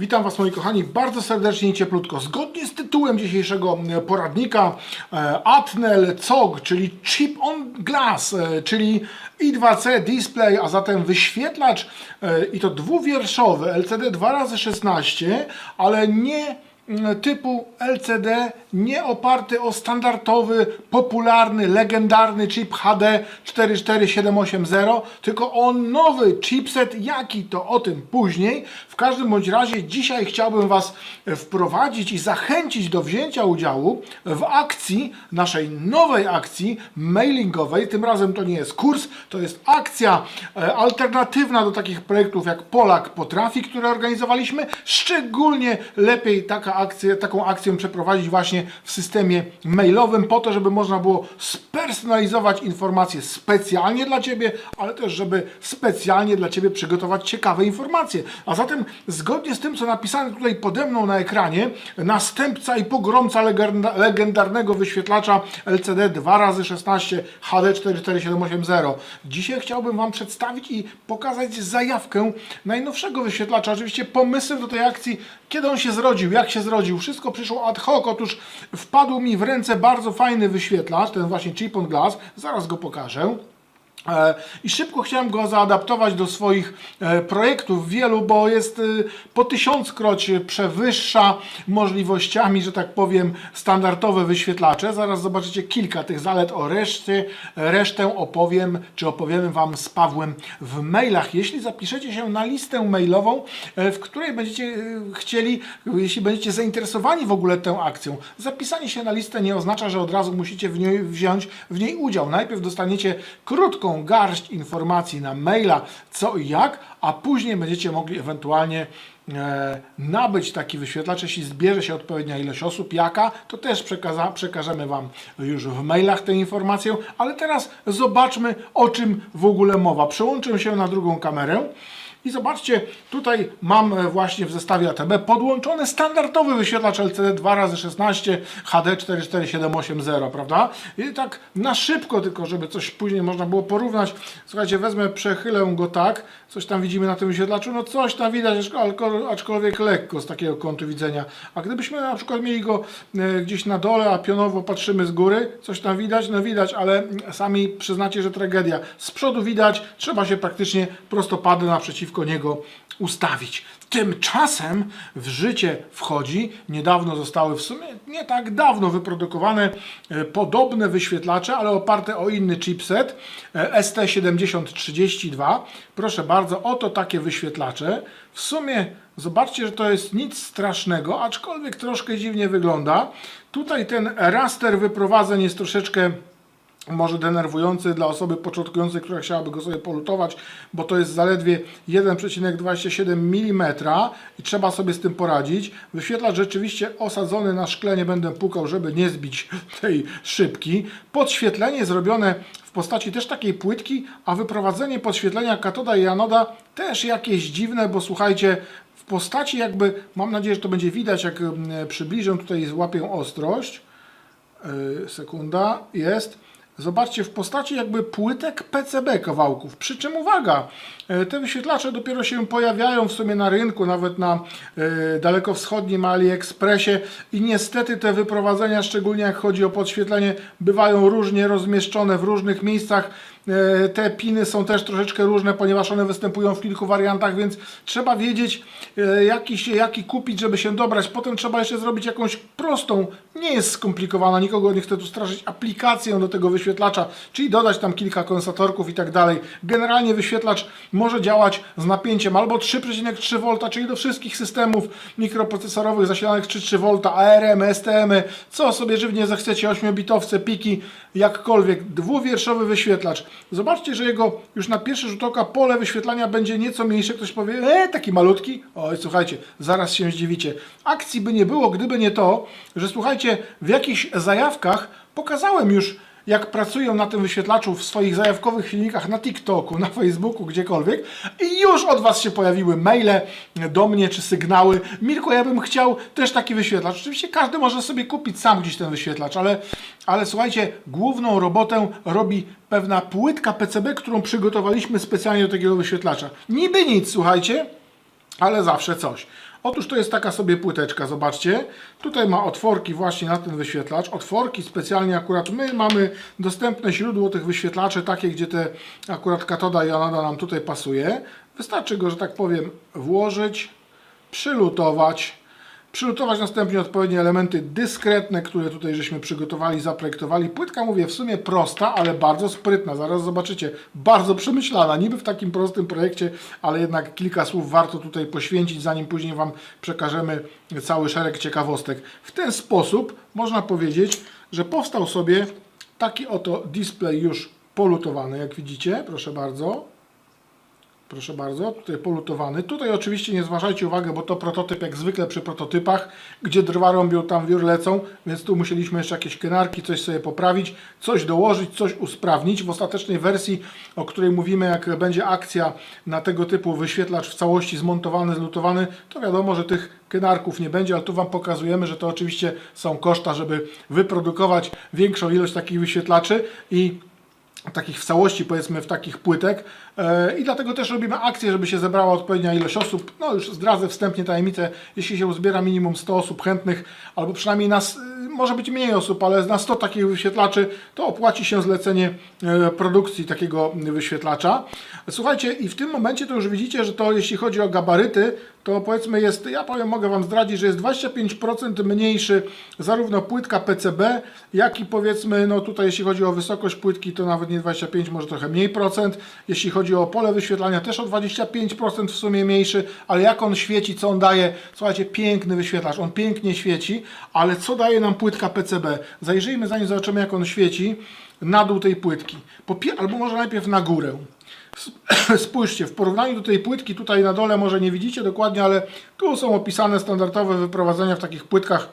Witam Was moi kochani bardzo serdecznie i cieplutko. Zgodnie z tytułem dzisiejszego e, poradnika e, Atnel COG, czyli Chip on Glass, e, czyli I2C display, a zatem wyświetlacz i to dwuwierszowy LCD 2x16, ale nie typu LCD, nie oparty o standardowy, popularny, legendarny chip HD 44780, tylko o nowy chipset, jaki to o tym później. W każdym bądź razie dzisiaj chciałbym Was wprowadzić i zachęcić do wzięcia udziału w akcji, naszej nowej akcji mailingowej. Tym razem to nie jest kurs, to jest akcja e, alternatywna do takich projektów jak Polak Potrafi, które organizowaliśmy. Szczególnie lepiej taka akcja, taką akcję przeprowadzić właśnie w systemie mailowym po to, żeby można było spersonalizować informacje specjalnie dla Ciebie, ale też żeby specjalnie dla Ciebie przygotować ciekawe informacje. A zatem zgodnie z tym, co napisane tutaj pode mną na ekranie, następca i pogromca legenda- legendarnego wyświetlacza LCD 2x16 HD 44780. Dzisiaj chciałbym Wam przedstawić i pokazać zajawkę najnowszego wyświetlacza. Oczywiście pomysłem do tej akcji, kiedy on się zrodził, jak się zrodził, wszystko przyszło ad hoc. Otóż wpadł mi w ręce bardzo fajny wyświetlacz, ten właśnie Chip on Glass, zaraz go pokażę. E, I szybko chciałem go zaadaptować do swoich e, projektów wielu, bo jest e, po tysiąckroć przewyższa możliwościami, że tak powiem, standardowe wyświetlacze. Zaraz zobaczycie kilka tych zalet o reszcie. Resztę opowiem, czy opowiemy Wam z Pawłem w mailach. Jeśli zapiszecie się na listę mailową, w której będziecie chcieli, jeśli będziecie zainteresowani w ogóle tą akcją, zapisanie się na listę nie oznacza, że od razu musicie w niej wziąć w niej udział. Najpierw dostaniecie krótką garść informacji na maila, co i jak, a później będziecie mogli ewentualnie e, nabyć taki wyświetlacz, jeśli zbierze się odpowiednia ilość osób, jaka, to też przekaza, przekażemy Wam już w mailach tę informację, ale teraz zobaczmy o czym w ogóle mowa. Przełączę się na drugą kamerę. I zobaczcie, tutaj mam e, właśnie w zestawie ATB podłączony standardowy wyświetlacz LCD 2x16 HD 44780, prawda? I tak na szybko, tylko żeby coś później można było porównać. Słuchajcie, wezmę, przechylę go tak, coś tam widzimy na tym wyświetlaczu, no coś tam widać, aczko- aczkolwiek lekko z takiego kątu widzenia. A gdybyśmy na przykład mieli go e, gdzieś na dole, a pionowo patrzymy z góry, coś tam widać, no widać, ale sami przyznacie, że tragedia. Z przodu widać, trzeba się praktycznie prostopadle naprzeciwko niego ustawić. Tymczasem w życie wchodzi, niedawno zostały w sumie nie tak dawno wyprodukowane e, podobne wyświetlacze, ale oparte o inny chipset e, ST7032. Proszę bardzo, oto takie wyświetlacze. W sumie zobaczcie, że to jest nic strasznego, aczkolwiek troszkę dziwnie wygląda. Tutaj ten raster wyprowadzeń jest troszeczkę może denerwujący dla osoby początkującej, która chciałaby go sobie polutować, bo to jest zaledwie 1,27 mm i trzeba sobie z tym poradzić. Wyświetlacz rzeczywiście osadzony na szkle, nie będę pukał, żeby nie zbić tej szybki. Podświetlenie zrobione w postaci też takiej płytki, a wyprowadzenie podświetlenia katoda i anoda też jakieś dziwne, bo słuchajcie, w postaci jakby, mam nadzieję, że to będzie widać, jak mm, przybliżę tutaj złapię ostrość. Yy, sekunda, jest. Zobaczcie, w postaci jakby płytek PCB kawałków. Przy czym uwaga, e, te wyświetlacze dopiero się pojawiają w sumie na rynku, nawet na e, dalekowschodnim AliExpressie i niestety te wyprowadzenia, szczególnie jak chodzi o podświetlenie, bywają różnie rozmieszczone w różnych miejscach. E, Te piny są też troszeczkę różne, ponieważ one występują w kilku wariantach, więc trzeba wiedzieć, e, jaki, się, jaki kupić, żeby się dobrać. Potem trzeba jeszcze zrobić jakąś prostą, nie jest skomplikowana, nikogo nie chcę tu straszyć, aplikację do tego wyświetlacza, czyli dodać tam kilka kondensatorków i tak dalej. Generalnie wyświetlacz może działać z napięciem albo 3,3 V, czyli do wszystkich systemów mikroprocesorowych zasilanych 3,3 V, ARM, STM, co sobie żywnie zechcecie, 8-bitowce, piki, jakkolwiek. Dwuwierszowy wyświetlacz. Zobaczcie, że jego już na pierwszy rzut oka pole wyświetlania będzie nieco mniejsze. Ktoś powie, e, taki malutki. Oj, słuchajcie, zaraz się zdziwicie. Akcji by nie było, gdyby nie to, że słuchajcie, w jakichś zajawkach pokazałem już jak pracują na tym wyświetlaczu w swoich zajawkowych filmikach na TikToku, na Facebooku, gdziekolwiek i już od Was się pojawiły maile do mnie czy sygnały. Mirko, ja bym chciał też taki wyświetlacz. Oczywiście każdy może sobie kupić sam gdzieś ten wyświetlacz, ale, ale słuchajcie, główną robotę robi pewna płytka PCB, którą przygotowaliśmy specjalnie do takiego wyświetlacza. Niby nic, słuchajcie, ale zawsze coś. Otóż to jest taka sobie płyteczka, zobaczcie. Tutaj ma otworki właśnie na ten wyświetlacz. Otworki specjalnie akurat my mamy dostępne źródło tych wyświetlaczy, takie gdzie te akurat katoda i nam tutaj pasuje. Wystarczy go, że tak powiem, włożyć, przylutować. Przylutować następnie odpowiednie elementy dyskretne, które tutaj żeśmy przygotowali, zaprojektowali. Płytka, mówię, w sumie prosta, ale bardzo sprytna. Zaraz zobaczycie, bardzo przemyślana. Niby w takim prostym projekcie, ale jednak kilka słów warto tutaj poświęcić, zanim później Wam przekażemy cały szereg ciekawostek. W ten sposób można powiedzieć, że powstał sobie taki oto display już polutowany, jak widzicie. Proszę bardzo. Proszę bardzo, tutaj polutowany. Tutaj oczywiście nie zważajcie uwagę, bo to prototyp jak zwykle przy prototypach, gdzie drwa rąbią, tam wiór lecą, więc tu musieliśmy jeszcze jakieś kenarki, coś sobie poprawić, coś dołożyć, coś usprawnić. W ostatecznej wersji, o której mówimy, jak będzie akcja na tego typu wyświetlacz w całości zmontowany, zlutowany, to wiadomo, że tych kenarków nie będzie, ale tu Wam pokazujemy, że to oczywiście są koszta, żeby wyprodukować większą ilość takich wyświetlaczy i takich w całości, powiedzmy, w takich płytek E, i dlatego też robimy akcję, żeby się zebrała odpowiednia ilość osób. No już zdradzę wstępnie tajemnicę, jeśli się uzbiera minimum 100 osób chętnych, albo przynajmniej nas, y, może być mniej osób, ale na 100 takich wyświetlaczy, to opłaci się zlecenie e, produkcji takiego wyświetlacza. Słuchajcie, i w tym momencie to już widzicie, że to jeśli chodzi o gabaryty, to powiedzmy jest, ja powiem, mogę Wam zdradzić, że jest 25% mniejszy zarówno płytka PCB, jak i powiedzmy, no tutaj jeśli chodzi o wysokość płytki, to nawet nie 25, może trochę mniej procent. Jeśli chodzi o pole wyświetlania, też o 25% w sumie mniejszy, ale jak on świeci, co on daje, słuchajcie, piękny wyświetlacz, on pięknie świeci, ale co daje nam płytka PCB? Zajrzyjmy zanim zobaczymy jak on świeci na dół tej płytki, albo może najpierw na górę. Spójrzcie, w porównaniu do tej płytki tutaj na dole może nie widzicie dokładnie, ale tu są opisane standardowe wyprowadzenia w takich płytkach.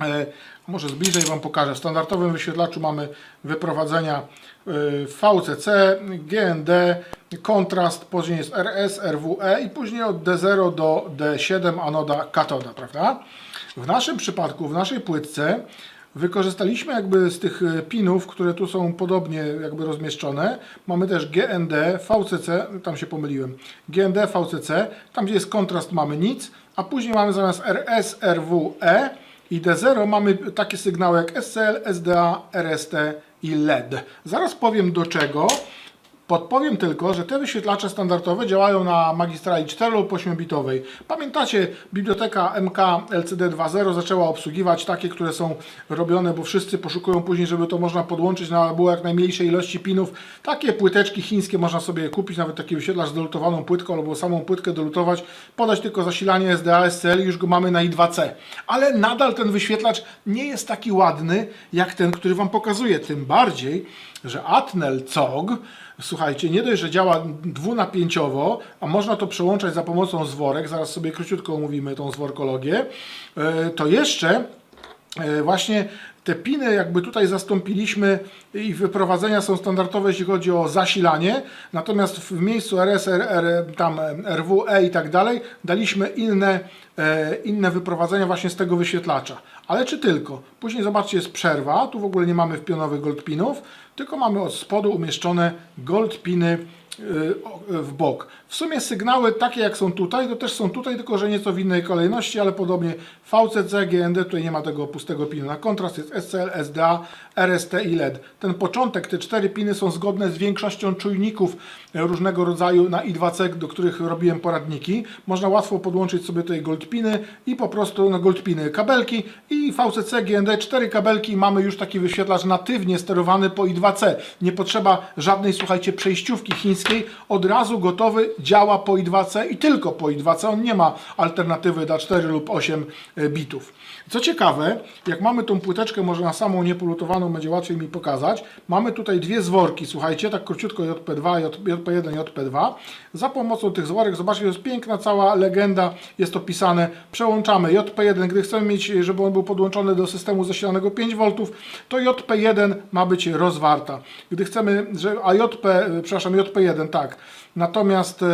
E, może zbliżej Wam pokażę. W standardowym wyświetlaczu mamy wyprowadzenia e, VCC, GND, kontrast, później jest RS, RWE i później od D0 do D7 anoda katoda, prawda? W naszym przypadku, w naszej płytce Wykorzystaliśmy jakby z tych e, pinów, które tu są podobnie jakby rozmieszczone. Mamy też GND, VCC, tam się pomyliłem. GND, VCC, tam gdzie jest kontrast mamy nic, a później mamy zamiast RS, RWE i D0 mamy takie sygnały jak SCL, SDA, RST i LED. Zaraz powiem do czego. Podpowiem tylko, że te wyświetlacze standardowe działają na magistrali 4 lub 8-bitowej. Pamiętacie, biblioteka MK LCD 2.0 zaczęła obsługiwać takie, które są robione, bo wszyscy poszukują później, żeby to można podłączyć na było jak najmniejszej ilości pinów. Takie płyteczki chińskie można sobie kupić, nawet taki wyświetlacz z dolutowaną płytką albo samą płytkę dolutować, podać tylko zasilanie SDA, SCL i już go mamy na I2C. Ale nadal ten wyświetlacz nie jest taki ładny, jak ten, który Wam pokazuję. Tym bardziej, że Atnel COG Słuchajcie, nie dość, że działa dwunapięciowo, a można to przełączać za pomocą zworek, zaraz sobie króciutko omówimy tą zworkologię, e, to jeszcze e, właśnie te piny jakby tutaj zastąpiliśmy i wyprowadzenia są standardowe, jeśli chodzi o zasilanie, natomiast w miejscu RS, tam RWE i tak dalej daliśmy inne, e, inne wyprowadzenia właśnie z tego wyświetlacza. Ale czy tylko? Później zobaczcie, jest przerwa, tu w ogóle nie mamy wpionowych goldpinów, tylko mamy od spodu umieszczone goldpiny Y, w bok. W sumie sygnały takie jak są tutaj, to też są tutaj, tylko że nieco w innej kolejności, ale podobnie VCC, GND, tutaj nie ma tego pustego pinu. Na kontrast jest SCL, SDA, RST i LED. Ten początek, te cztery piny są zgodne z większością czujników różnego rodzaju na I2C, do których robiłem poradniki. Można łatwo podłączyć sobie tutaj goldpiny i po prostu na goldpiny kabelki i VCC, GND, cztery kabelki mamy już taki wyświetlacz natywnie sterowany po I2C. Nie potrzeba żadnej, słuchajcie, przejściówki chińskiej, od razu gotowy, działa po I2C i tylko po I2C. On nie ma alternatywy dla 4 lub 8 e, bitów. Co ciekawe, jak mamy tą płyteczkę, może na samą niepolutowaną będzie łatwiej mi pokazać, mamy tutaj dwie zworki, słuchajcie, tak króciutko JP2, JP1, JP2. Za pomocą tych zworek, zobaczcie, jest piękna cała legenda, jest opisane. Przełączamy JP1, gdy chcemy mieć, żeby on był podłączony do systemu zasilanego 5V, to JP1 ma być rozwarta. Gdy chcemy, że, a JP, przepraszam, JP1, tak. Natomiast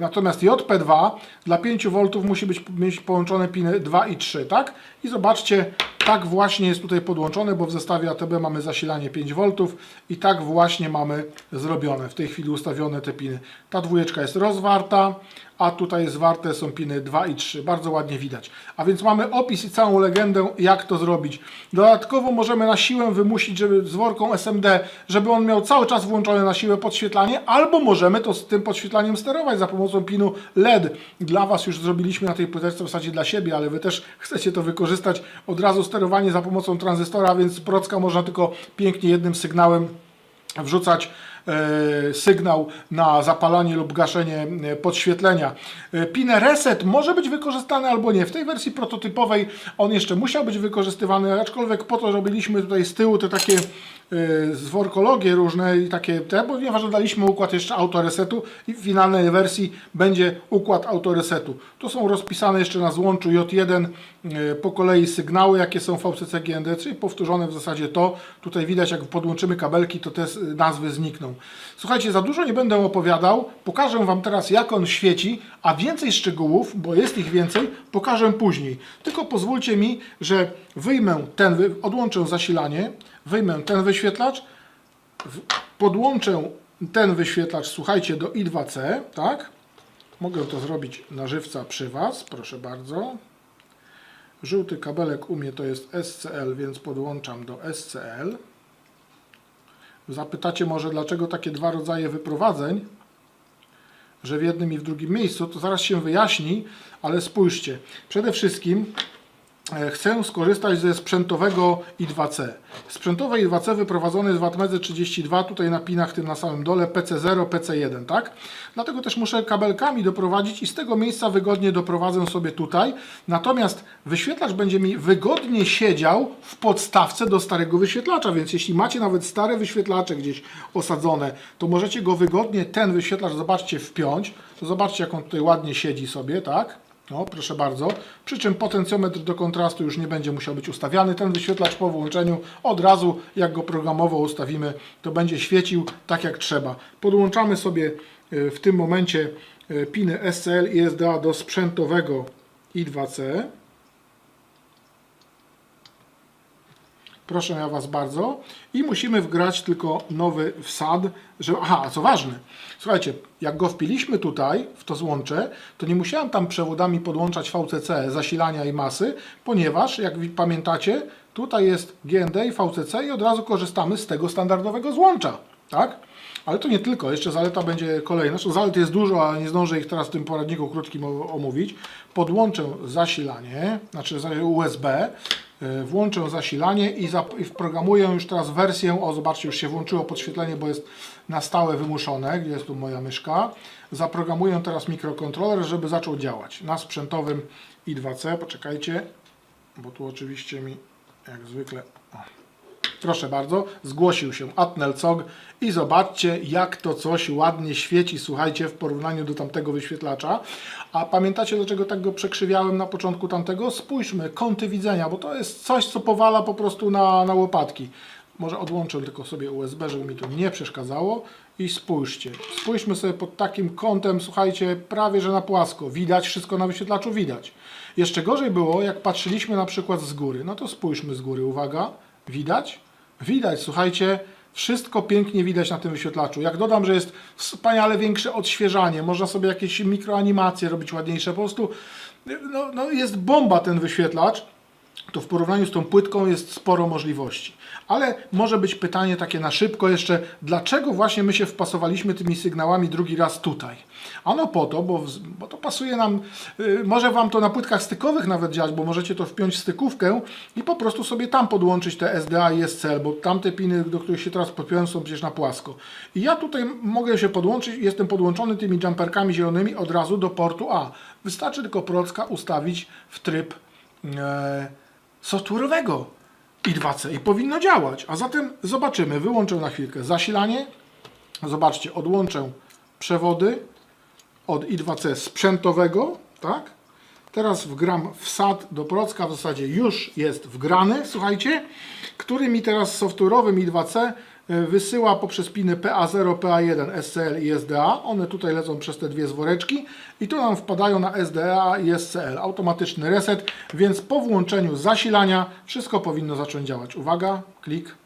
natomiast JP2 dla 5 V musi być mieć połączone piny 2 i 3, tak? I zobaczcie, Tak właśnie jest tutaj podłączone, bo w zestawie ATB mamy zasilanie 5V i tak właśnie mamy zrobione. W tej chwili ustawione te piny. Ta dwójeczka jest rozwarta, a tutaj zwarte są piny 2 i 3. Bardzo ładnie widać. A więc mamy opis i całą legendę, jak to zrobić. Dodatkowo możemy na siłę wymusić, żeby z worką SMD, żeby on miał cały czas włączone na siłę podświetlanie, albo możemy to z tym podświetlaniem sterować za pomocą pinu LED. Dla Was już zrobiliśmy na tej płyteczce w zasadzie dla siebie, ale Wy też chcecie to wykorzystać. Od razu sterowanie za pomocą tranzystora, więc procka można tylko pięknie jednym sygnałem wrzucać sygnał na zapalanie lub gaszenie e, podświetlenia. E, Pin reset może być wykorzystany albo nie. W tej wersji prototypowej on jeszcze musiał być wykorzystywany, aczkolwiek po to robiliśmy tutaj z tyłu te takie e, zworkologie różne i takie te, ponieważ dodaliśmy układ jeszcze autoresetu i w finalnej wersji będzie układ autoresetu. Tu są rozpisane jeszcze na złączu J1 e, po kolei sygnały, jakie są w VCC GND, czyli powtórzone w zasadzie to. Tutaj widać, jak podłączymy kabelki, to te nazwy znikną. Słuchajcie, za dużo nie będę opowiadał. Pokażę Wam teraz, jak on świeci, a więcej szczegółów, bo jest ich więcej, pokażę później. Tylko pozwólcie mi, że wyjmę ten, odłączę zasilanie, wyjmę ten wyświetlacz, podłączę ten wyświetlacz, słuchajcie, do I2C, tak? Mogę to zrobić na żywca przy Was, proszę bardzo. Żółty kabelek u mnie to jest SCL, więc podłączam do SCL. Zapytacie może, dlaczego takie dwa rodzaje wyprowadzeń, że w jednym i w drugim miejscu, to zaraz się wyjaśni, ale spójrzcie. Przede wszystkim chcę skorzystać ze sprzętowego I2C. Sprzętowe I2C wyprowadzone jest w Atmedze 32, tutaj na pinach tym na samym dole PC0, PC1, tak? Dlatego też muszę kabelkami doprowadzić i z tego miejsca wygodnie doprowadzę sobie tutaj. Natomiast wyświetlacz będzie mi wygodnie siedział w podstawce do starego wyświetlacza, więc jeśli macie nawet stare wyświetlacze gdzieś osadzone, to możecie go wygodnie, ten wyświetlacz, zobaczcie, wpiąć. To zobaczcie, jak on tutaj ładnie siedzi sobie, tak? No, proszę bardzo. Przy czym potencjometr do kontrastu już nie będzie musiał być ustawiany. Ten wyświetlacz po włączeniu od razu, jak go programowo ustawimy, to będzie świecił tak jak trzeba. Podłączamy sobie e, w tym momencie e, piny SCL i SDA do sprzętowego I2C. Proszę ja Was bardzo. I musimy wgrać tylko nowy wsad, że... Aha, co ważne, słuchajcie, jak go wpiliśmy tutaj, w to złącze, to nie musiałem tam przewodami podłączać VCC, zasilania i masy, ponieważ, jak pamiętacie, tutaj jest GND i VCC i od razu korzystamy z tego standardowego złącza, tak? Ale to nie tylko, jeszcze zaleta będzie kolejna. Zresztą zalet jest dużo, ale nie zdążę ich teraz w tym poradniku krótkim omówić. Podłączę zasilanie, znaczy USB, włączę zasilanie i, i wprogramuję już teraz wersję, o zobaczcie, już się włączyło podświetlenie, bo jest na stałe wymuszone, gdzie jest tu moja myszka. Zaprogramuję teraz mikrokontroler, żeby zaczął działać na sprzętowym i2C, poczekajcie, bo tu oczywiście mi jak zwykle... O. Proszę bardzo, zgłosił się Atnel Cog i zobaczcie, jak to coś ładnie świeci, słuchajcie, w porównaniu do tamtego wyświetlacza. A pamiętacie, dlaczego tak go przekrzywiałem na początku tamtego? Spójrzmy, kąty widzenia, bo to jest coś, co powala po prostu na, na łopatki. Może odłączę tylko sobie USB, żeby mi to nie przeszkadzało. I spójrzcie, spójrzmy sobie pod takim kątem, słuchajcie, prawie że na płasko. Widać, wszystko na wyświetlaczu widać. Jeszcze gorzej było, jak patrzyliśmy na przykład z góry. No to spójrzmy z góry, uwaga. Widać? Widać, słuchajcie, wszystko pięknie widać na tym wyświetlaczu. Jak dodam, że jest wspaniale większe odświeżanie, można sobie jakieś mikroanimacje robić ładniejsze, po prostu no, no jest bomba ten wyświetlacz, to w porównaniu z tą płytką jest sporo możliwości. Ale może być pytanie takie na szybko jeszcze, dlaczego właśnie my się wpasowaliśmy tymi sygnałami drugi raz tutaj? Ano po to, bo, bo to pasuje nam, y, może Wam to na płytkach stykowych nawet działać, bo możecie to wpiąć w stykówkę i po prostu sobie tam podłączyć te SDA i SCL, bo tamte piny, do których się teraz podpiąłem są przecież na płasko. I ja tutaj mogę się podłączyć, jestem podłączony tymi jumperkami zielonymi od razu do portu A. Wystarczy tylko procka ustawić w tryb e, software'owego i2C i powinno działać. A zatem zobaczymy, wyłączę na chwilkę zasilanie. Zobaczcie, odłączę przewody od i2C sprzętowego, tak? Teraz wgram wsad do procka, w zasadzie już jest wgrany, słuchajcie, który mi teraz software'owym i2C y, wysyła poprzez piny PA0, PA1, SCL i SDA. One tutaj lecą przez te dwie zworeczki i tu nam wpadają na SDA i SCL. Automatyczny reset, więc po włączeniu zasilania wszystko powinno zacząć działać. Uwaga, klik.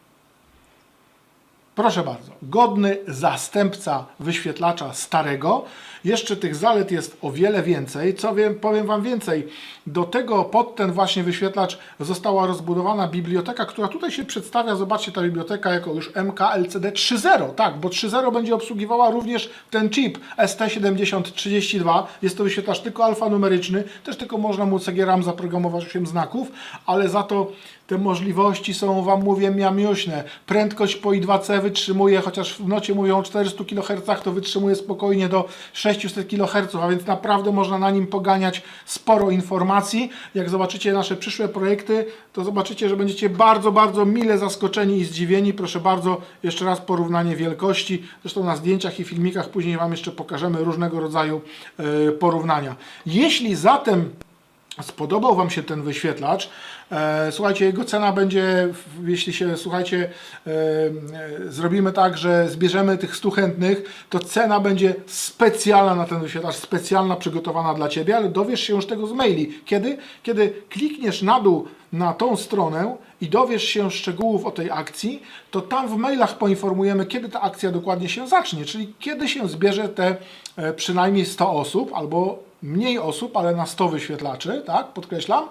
Proszę bardzo, godny zastępca wyświetlacza starego. Jeszcze tych zalet jest o wiele więcej. Co wiem, powiem Wam więcej. Do tego pod ten właśnie wyświetlacz została rozbudowana biblioteka, która tutaj się przedstawia. Zobaczcie, ta biblioteka jako już MKLCD 3.0. Tak, bo 3.0 będzie obsługiwała również ten chip ST7032. Jest to wyświetlacz tylko alfanumeryczny. Też tylko można mu CGRAM zaprogramować 8 znaków, ale za to te możliwości są, Wam mówię, miamiośne. Prędkość po I2C wytrzymuje, chociaż w nocie mówią o 400 kHz, to wytrzymuje spokojnie do 600 kHz, a więc naprawdę można na nim poganiać sporo informacji. Jak zobaczycie nasze przyszłe projekty, to zobaczycie, że będziecie bardzo, bardzo mile zaskoczeni i zdziwieni. Proszę bardzo, jeszcze raz porównanie wielkości. Zresztą na zdjęciach i filmikach później Wam jeszcze pokażemy różnego rodzaju e, porównania. Jeśli zatem spodobał Wam się ten wyświetlacz, e, słuchajcie, jego cena będzie, jeśli się, słuchajcie, e, e, zrobimy tak, że zbierzemy tych 100 chętnych, to cena będzie specjalna na ten wyświetlacz, specjalna, przygotowana dla Ciebie, ale dowiesz się już tego z maili. Kiedy? Kiedy klikniesz na dół na tą stronę i dowiesz się szczegółów o tej akcji, to tam w mailach poinformujemy, kiedy ta akcja dokładnie się zacznie, czyli kiedy się zbierze te przynajmniej 100 osób albo mniej osób, ale na 100 wyświetlaczy, tak, podkreślam.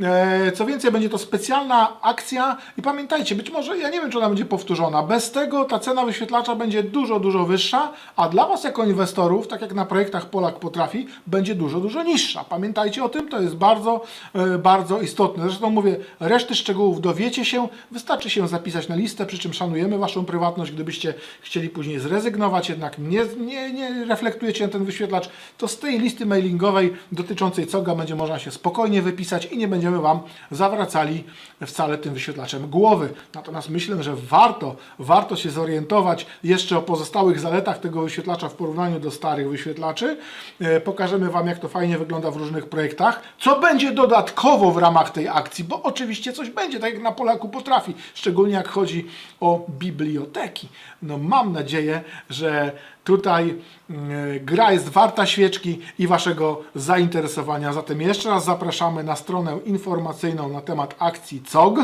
E, Co więcej, będzie to specjalna akcja i pamiętajcie, być może, ja nie wiem, czy ona będzie powtórzona, bez tego ta cena wyświetlacza będzie dużo, dużo wyższa, a dla Was jako inwestorów, tak jak na projektach Polak potrafi, będzie dużo, dużo niższa. Pamiętajcie o tym, to jest bardzo, e, bardzo istotne. Zresztą mówię, reszty szczegółów dowiecie się, wystarczy się zapisać na listę, przy czym szanujemy Waszą prywatność, gdybyście chcieli później zrezygnować, jednak nie, nie, nie reflektujecie na ten wyświetlacz, to z tej listy mailingowej dotyczącej COGA będzie można się spokojnie wypisać i nie będziemy Wam zawracali wcale tym wyświetlaczem głowy. Natomiast myślę, że warto, warto się zorientować jeszcze o pozostałych zaletach tego wyświetlacza w porównaniu do starych wyświetlaczy. E, Pokażemy Wam, jak to fajnie wygląda w różnych projektach. Co będzie dodatkowo w ramach tej akcji, bo oczywiście coś będzie, tak jak na Polaku potrafi, szczególnie jak chodzi o biblioteki. No mam nadzieję, że tutaj mm, gra jest warta świeczki i Waszego zainteresowania. Zatem jeszcze raz zapraszamy na stronę informacyjną na temat akcji COG.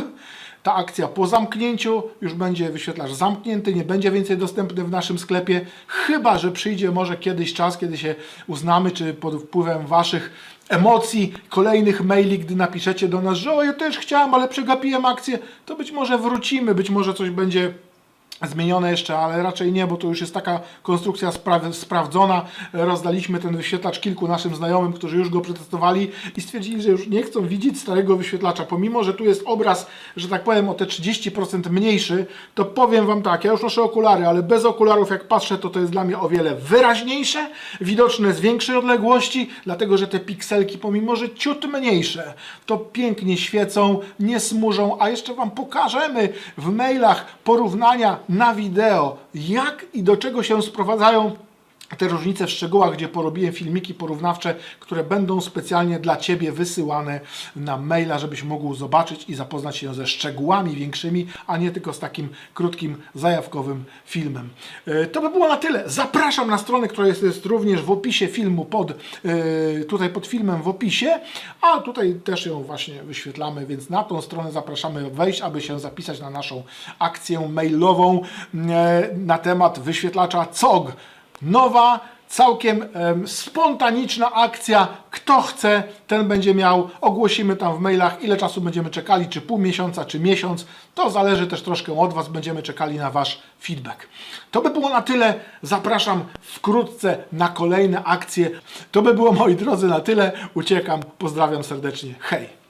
Ta akcja po zamknięciu już będzie wyświetlacz zamknięty, nie będzie więcej dostępny w naszym sklepie, chyba że przyjdzie może kiedyś czas, kiedy się uznamy, czy pod wpływem Waszych emocji, kolejnych maili, gdy napiszecie do nas, że o ja też chciałem, ale przegapiłem akcję, to być może wrócimy, być może coś będzie zmienione jeszcze, ale raczej nie, bo to już jest taka konstrukcja spra- sprawdzona. Rozdaliśmy ten wyświetlacz kilku naszym znajomym, którzy już go przetestowali i stwierdzili, że już nie chcą widzieć starego wyświetlacza. Pomimo, że tu jest obraz, że tak powiem, o te 30% mniejszy, to powiem Wam tak, ja już noszę okulary, ale bez okularów jak patrzę, to to jest dla mnie o wiele wyraźniejsze, widoczne z większej odległości, dlatego, że te pikselki, pomimo, że ciut mniejsze, to pięknie świecą, nie smużą, a jeszcze Wam pokażemy w mailach porównania na wideo, jak i do czego się sprowadzają te różnice w szczegółach, gdzie porobiłem filmiki porównawcze, które będą specjalnie dla Ciebie wysyłane na maila, żebyś mógł zobaczyć i zapoznać się ze szczegółami większymi, a nie tylko z takim krótkim, zajawkowym filmem. E, To by było na tyle. Zapraszam na stronę, która jest, jest również w opisie filmu, pod, e, tutaj pod filmem w opisie, a tutaj też ją właśnie wyświetlamy, więc na tą stronę zapraszamy wejść, aby się zapisać na naszą akcję mailową e, na temat wyświetlacza COG. Nowa, całkiem em, spontaniczna akcja. Kto chce, ten będzie miał. Ogłosimy tam w mailach, ile czasu będziemy czekali, czy pół miesiąca, czy miesiąc. To zależy też troszkę od Was. Będziemy czekali na Wasz feedback. To by było na tyle. Zapraszam wkrótce na kolejne akcje. To by było, moi drodzy, na tyle. Uciekam. Pozdrawiam serdecznie. Hej!